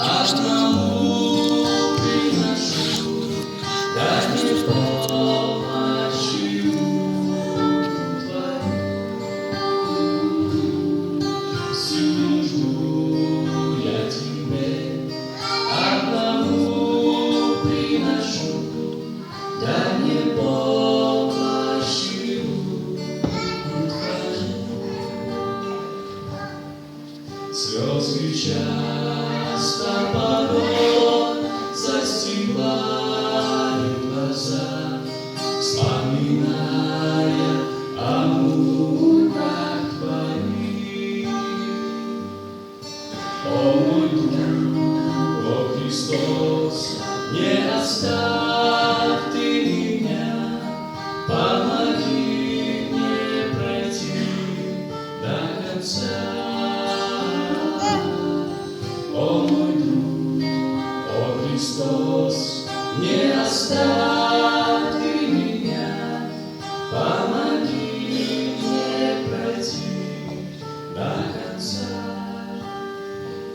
одному. Jesus.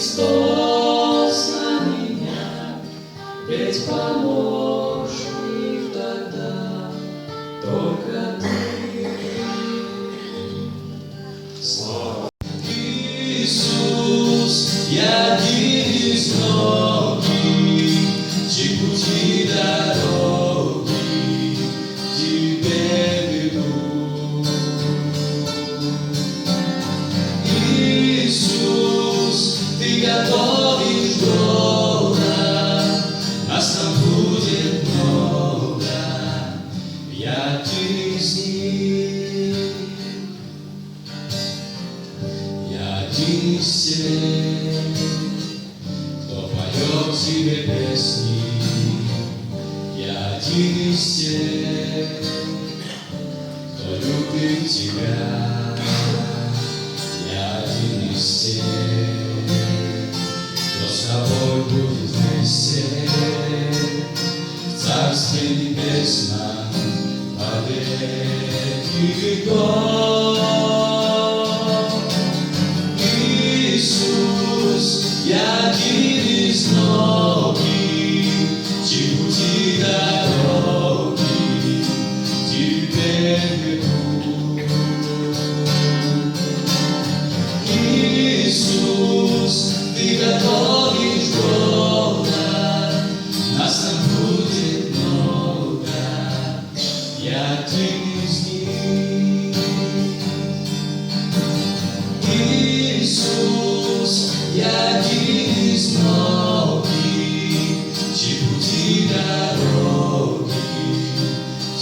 Христос на меня, ведь поможет. για τη ζωή, για τη σε, το παλιό ψηφιδέ. atires nós.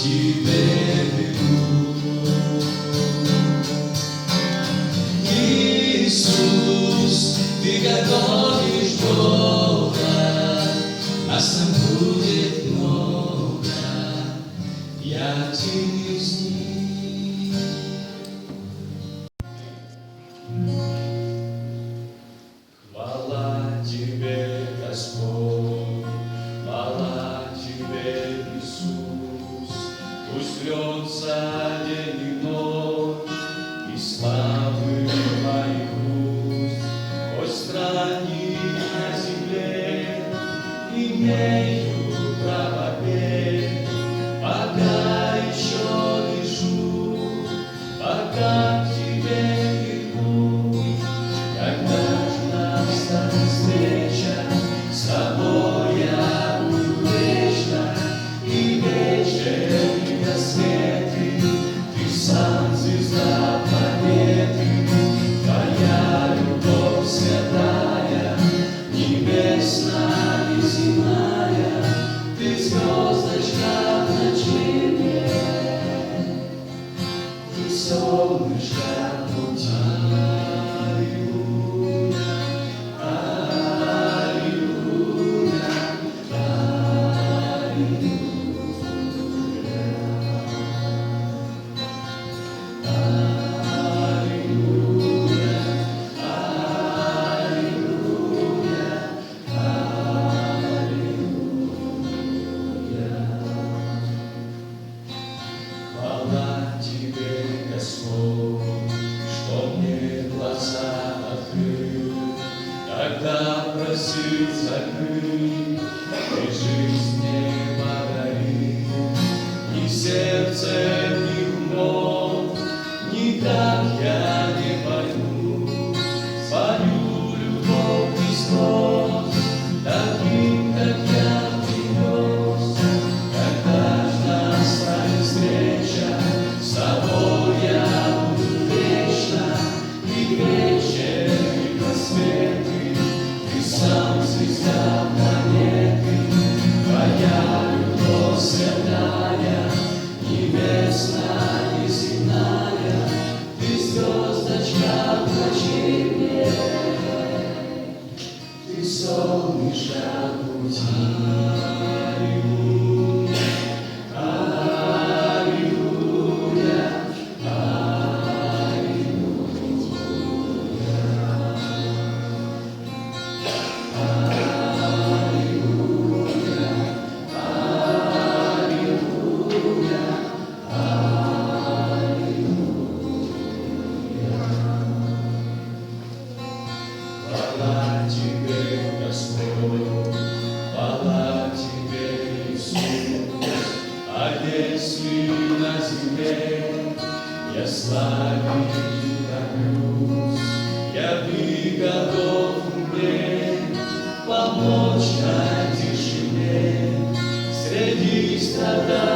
te ver. устранить на земле имеет. sensiz her gün. Помочь на тишине среди страданий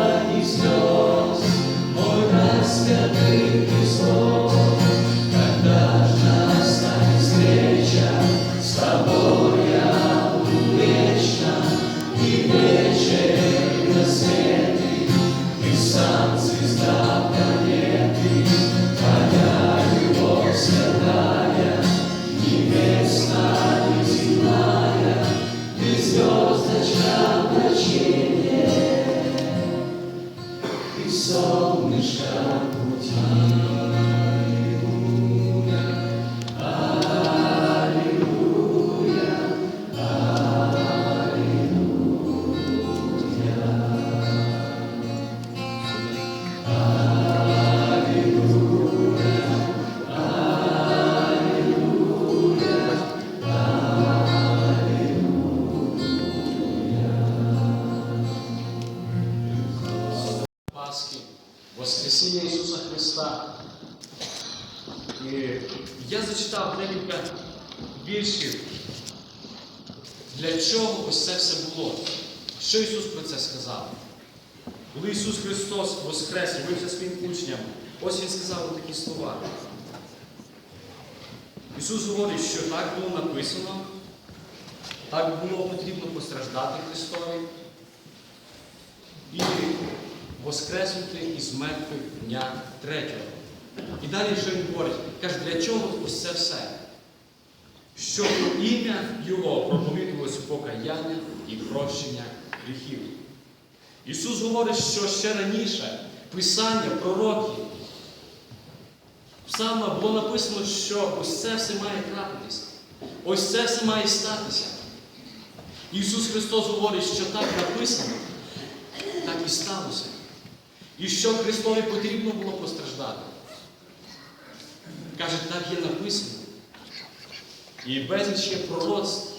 Ісус Христос Воскрес, явився своїм учням, ось Він сказав такі слова. Ісус говорить, що так було написано, так було потрібно постраждати Христові і воскреснути із мертвих дня третього. І далі що він говорить? Каже, для чого ось це все? Щоб ім'я Його проповідувалося покаяння і прощення гріхів. Ісус говорить, що ще раніше Писання, пророки, в Псалмах було написано, що ось це все має трапитися. Ось це все має статися. Ісус Христос говорить, що так написано, так і сталося. І що Христові потрібно було постраждати. Каже, так є написано. І безліч є пророцтв,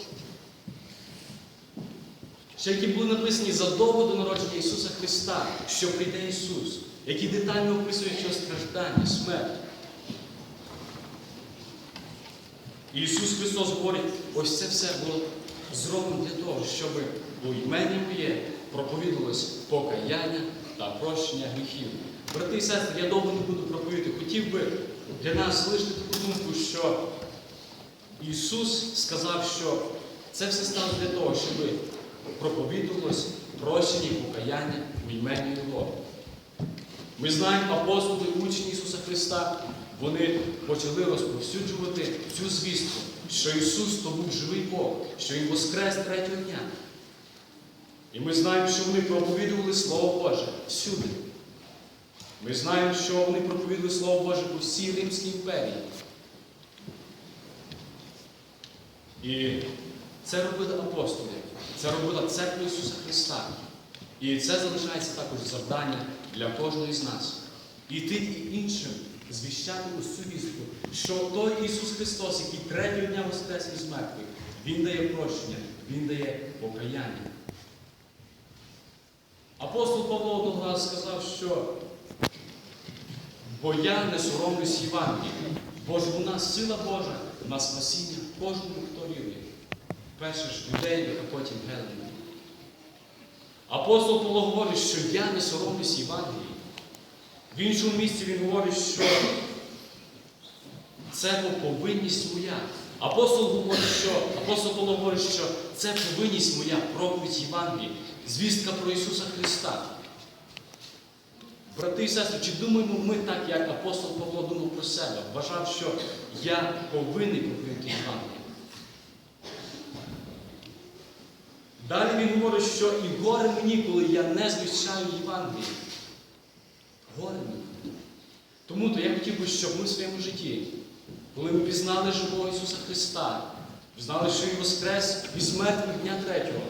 ще які були написані задовго до народження Ісуса Христа, що прийде Ісус, які детально описують його страждання, смерть. Ісус Христос говорить, ось це все було зроблено для того, щоб у імені моє проповідувалось покаяння та прощення гріхів. Брати і сестри, я довго не буду проповідати. Хотів би для нас залишити таку думку, що Ісус сказав, що це все стало для того, щоб проповідувалось прощення і покаяння в імені Його. Ми знаємо апостоли, учні Ісуса Христа, вони почали розповсюджувати цю звістку, що Ісус то був живий Бог, що Він воскрес третього дня. І ми знаємо, що вони проповідували Слово Боже всюди. Ми знаємо, що вони проповідували Слово Боже по всій Римській імперії. І це робили апостоли, це робила церква Ісуса Христа. І це залишається також завдання для кожного з нас. Іти і іншим звіщати цю вістку, що той Ісус Христос, який третього дня воскрес із мертвих, Він дає прощення, Він дає покаяння. Апостол Павло одного сказав, що бо я не соромлюсь Євангелії, бо ж у нас сила Божа на спасіння кожному. Перше ж людей, а потім геленів. Апостол Павло говорить, що я не соромлюсь Євангелії. В іншому місці він говорить, що це повинність моя. Апостол говорить, що апостол Павло говорить, що це повинність моя проповідь Євангелії, звістка про Ісуса Христа. Брати і сестри, чи думаємо ми так, як апостол Павло думав про себе, вважав, що я повинен проповідати Євангелію? Далі він говорить, що і горе мені, коли я не звіщаю Євангелії. Горе мені. Тому то я хотів би, щоб ми в своєму житті, коли ми пізнали живого Ісуса Христа, знали, що Він Воскрес із мертвих дня третього,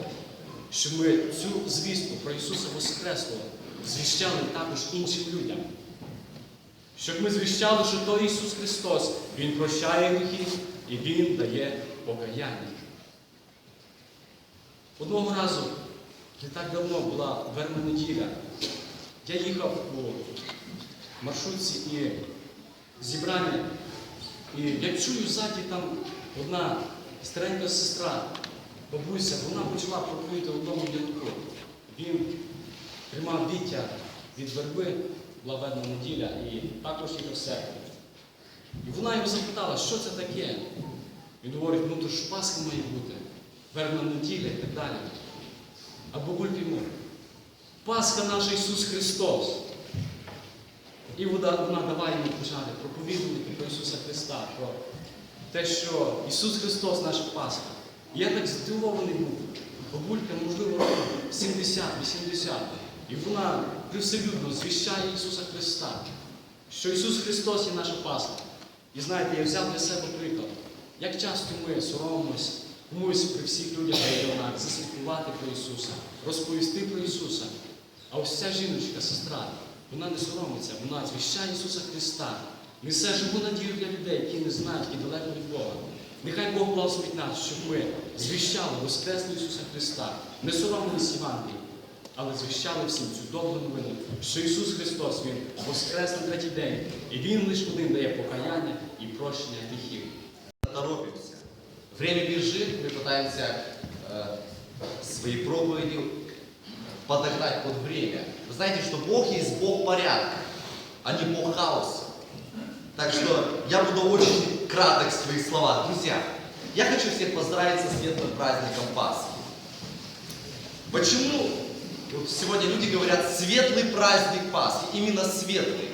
щоб ми цю звістку про Ісуса Воскреслого звіщали також іншим людям. Щоб ми звіщали, що той Ісус Христос, Він прощає гріхи і Він дає покаяння. Одного разу, не так давно була верна неділя. Я їхав у маршрутці і зібрання, і я чую ззаді там одна старенька сестра, бабуся, вона почала проповідати одному дядьку. Він тримав віття від верби, була верна неділя, і також їхав церкву. І вона його запитала, що це таке? Він говорить, ну то ж Пасха має бути верна неділя і так далі. А бабуль йому, Пасха наш Ісус Христос. І вона, вона давай йому почати проповідувати про Ісуса Христа, про те, що Ісус Христос наша Пасха. Я так здивований був. Бабулька, можливо, років 70-80. І вона привселюдно звіщає Ісуса Христа, що Ісус Христос є наша Пасха. І знаєте, я взяв для себе приклад, як часто ми соромимося комусь при всіх людях районах заслідкувати про Ісуса, розповісти про Ісуса. А ось ця жіночка, сестра, вона не соромиться, вона звіщає Ісуса Христа, несе живу надію для людей, які не знають, які далеко від Бога. Нехай Бог благословить нас, щоб ми звіщали Воскресло Ісуса Христа, не соромились Євангелії, але звіщали всім цю добру новину, що Ісус Христос Він воскрес на третій день, і Він лише один дає покаяння і прощення гріхів. Время бежит, мы пытаемся э, свои проповеди подогнать под время. Вы знаете, что Бог есть Бог порядка, а не Бог хаоса. Так что я буду очень краток в своих словах. Друзья, я хочу всех поздравить со светлым праздником Пасхи. Почему вот сегодня люди говорят светлый праздник Пасхи? Именно светлый.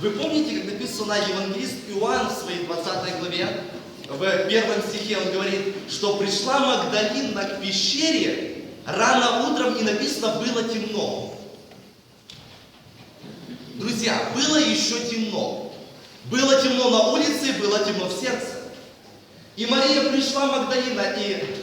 Вы помните, как написано евангелист Иоанн в своей 20 главе, в первом стихе он говорит, что пришла Магдалина к пещере рано утром и написано было темно. Друзья, было еще темно. Было темно на улице, было темно в сердце. И Мария пришла Магдалина, и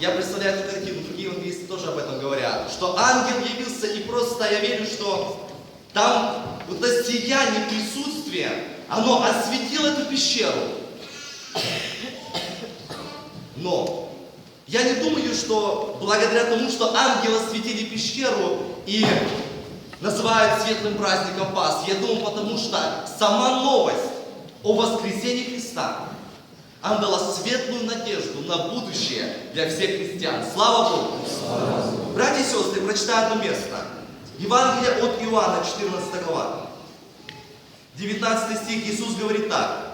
я представляю эту картину, другие евангелисты тоже об этом говорят, что ангел явился, и просто я верю, что там вот это сияние присутствия, оно осветило эту пещеру. Но я не думаю, что благодаря тому, что ангелы осветили пещеру и называют светлым праздником Пасхи, я думаю, потому что сама новость о воскресении Христа, она дала светлую надежду на будущее для всех христиан. Слава Богу! Братья и сестры, прочитаю одно место. Евангелие от Иоанна, 14 глава. 19 стих Иисус говорит так.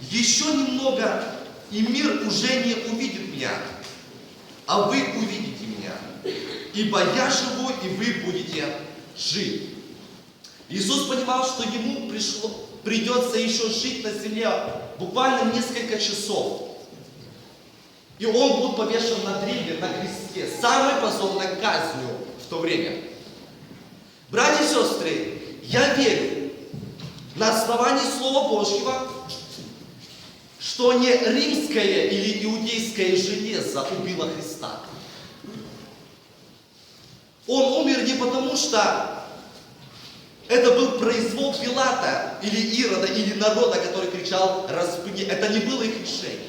Еще немного, и мир уже не увидит меня, а вы увидите меня. Ибо я живу, и вы будете жить. Иисус понимал, что ему пришло, придется еще жить на земле буквально несколько часов. И он был повешен на древе, на кресте, самой позорной казнью в то время. Братья и сестры, я верю на основании Слова Божьего, что не римское или иудейское железо убило Христа. Он умер не потому, что это был произвол Пилата или Ирода, или народа, который кричал «распни». Это не было их решение.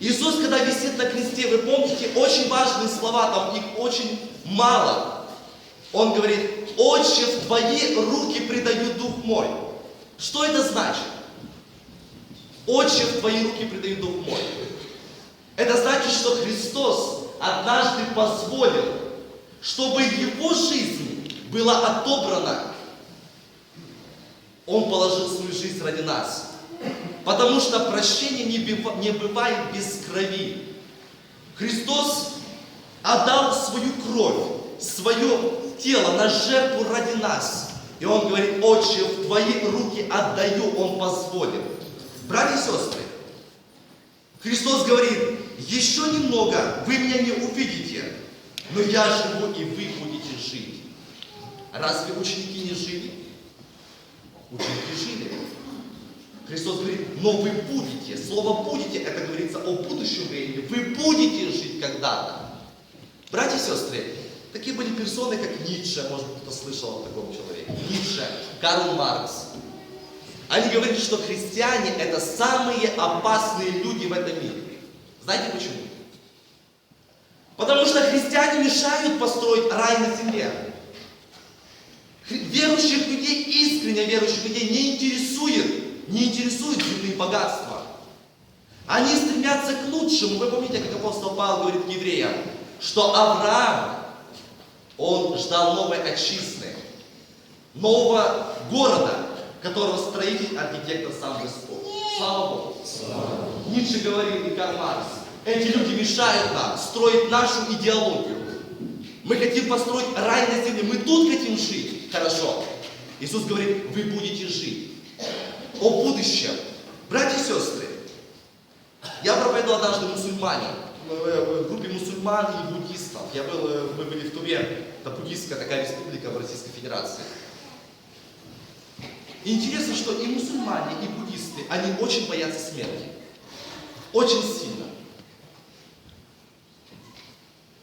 Иисус, когда висит на кресте, вы помните, очень важные слова, там их очень мало. Он говорит, «Отче, в Твои руки предаю Дух мой». Что это значит? «Отче, в Твои руки предаю Дух мой». Это значит, что Христос однажды позволил, чтобы Его жизнь была отобрана. Он положил свою жизнь ради нас. Потому что прощение не, бывает без крови. Христос отдал свою кровь, свое тело на жертву ради нас. И Он говорит, Отче, в Твои руки отдаю, Он позволил. Братья и сестры, Христос говорит, еще немного, вы меня не увидите, но я живу, и вы будете жить. Разве ученики не жили? Ученики жили. Христос говорит, но вы будете. Слово будете, это говорится о будущем времени. Вы будете жить когда-то. Братья и сестры, такие были персоны, как Ницше, может кто слышал о таком человеке. Ницше, Карл Маркс. Они говорили, что христиане это самые опасные люди в этом мире. Знаете почему? Потому что христиане мешают построить рай на земле. Верующих людей, искренне верующих людей не интересует, не интересует земные богатства. Они стремятся к лучшему. Вы помните, как апостол Павел говорит к евреям, что Авраам, он ждал новой отчизны, нового города, которого строитель, архитектор сам Господь. Слава Богу. Ницше говорил и Карл Маркс, эти люди мешают нам строить нашу идеологию. Мы хотим построить рай на земле, мы тут хотим жить. Хорошо. Иисус говорит, вы будете жить. О будущем. Братья и сестры, я проповедовал однажды мусульмане, в, в- группе мусульман и буддистов. Я был, э, мы были в Туве, это буддистская такая республика в Российской Федерации. Интересно, что и мусульмане, и буддисты, они очень боятся смерти. Очень сильно.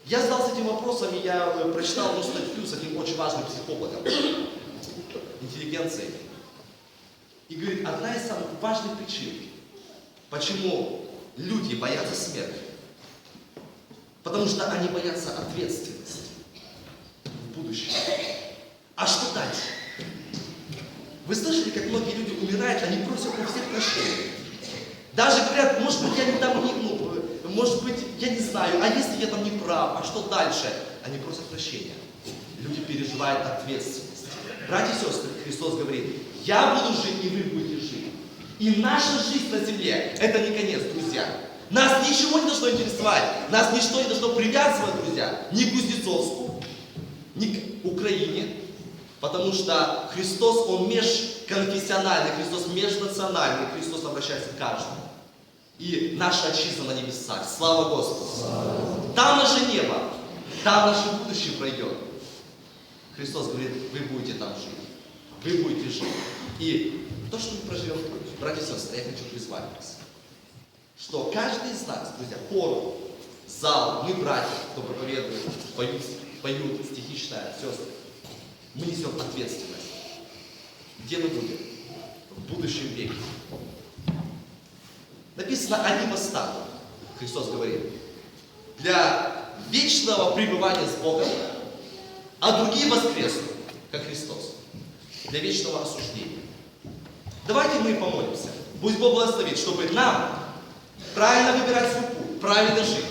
Я задался этим вопросом, и я э, прочитал одну статью с одним очень важным психологом, интеллигенцией. И говорит, одна из самых важных причин, почему люди боятся смерти, потому что они боятся ответственности в будущем. А что дальше? Вы слышали, как многие люди умирают, они просят у всех прощения. Даже говорят, может быть, я не там не, ну, может быть, я не знаю, а если я там не прав, а что дальше? Они просят прощения. Люди переживают ответственность. Братья и сестры, Христос говорит, я буду жить, и вы будете жить. И наша жизнь на земле – это не конец, друзья. Нас ничего не должно интересовать, нас ничто не должно привязывать, друзья, ни к Кузнецовску, ни к Украине, потому что Христос, Он межконфессиональный, Христос межнациональный, Христос обращается к каждому. И наша отчизна на небесах. Слава Господу! Там наше небо, там наше будущее пройдет. Христос говорит, вы будете там жить. Вы будете жить. И то, что мы проживем братья и сестры, я хочу призвать вас, что каждый из нас, друзья, хору, зал, мы братья, кто проповедует, поют, поют стихи читают, сестры, мы несем ответственность. Где мы будем? В будущем веке. Написано, они восстанут. Христос говорит. Для вечного пребывания с Богом, а другие воскреснут, как Христос. Для вечного осуждения. Давайте мы помолимся. Пусть Бог благословит, чтобы нам правильно выбирать свой путь, правильно жить.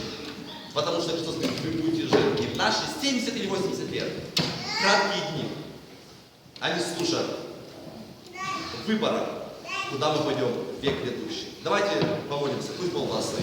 Потому что Христос говорит, вы будете жить не в наши 70 или 80 лет. Краткие дни. Они служат выбором, куда мы пойдем в век грядущий. Давайте помолимся. Пусть Бог благословит.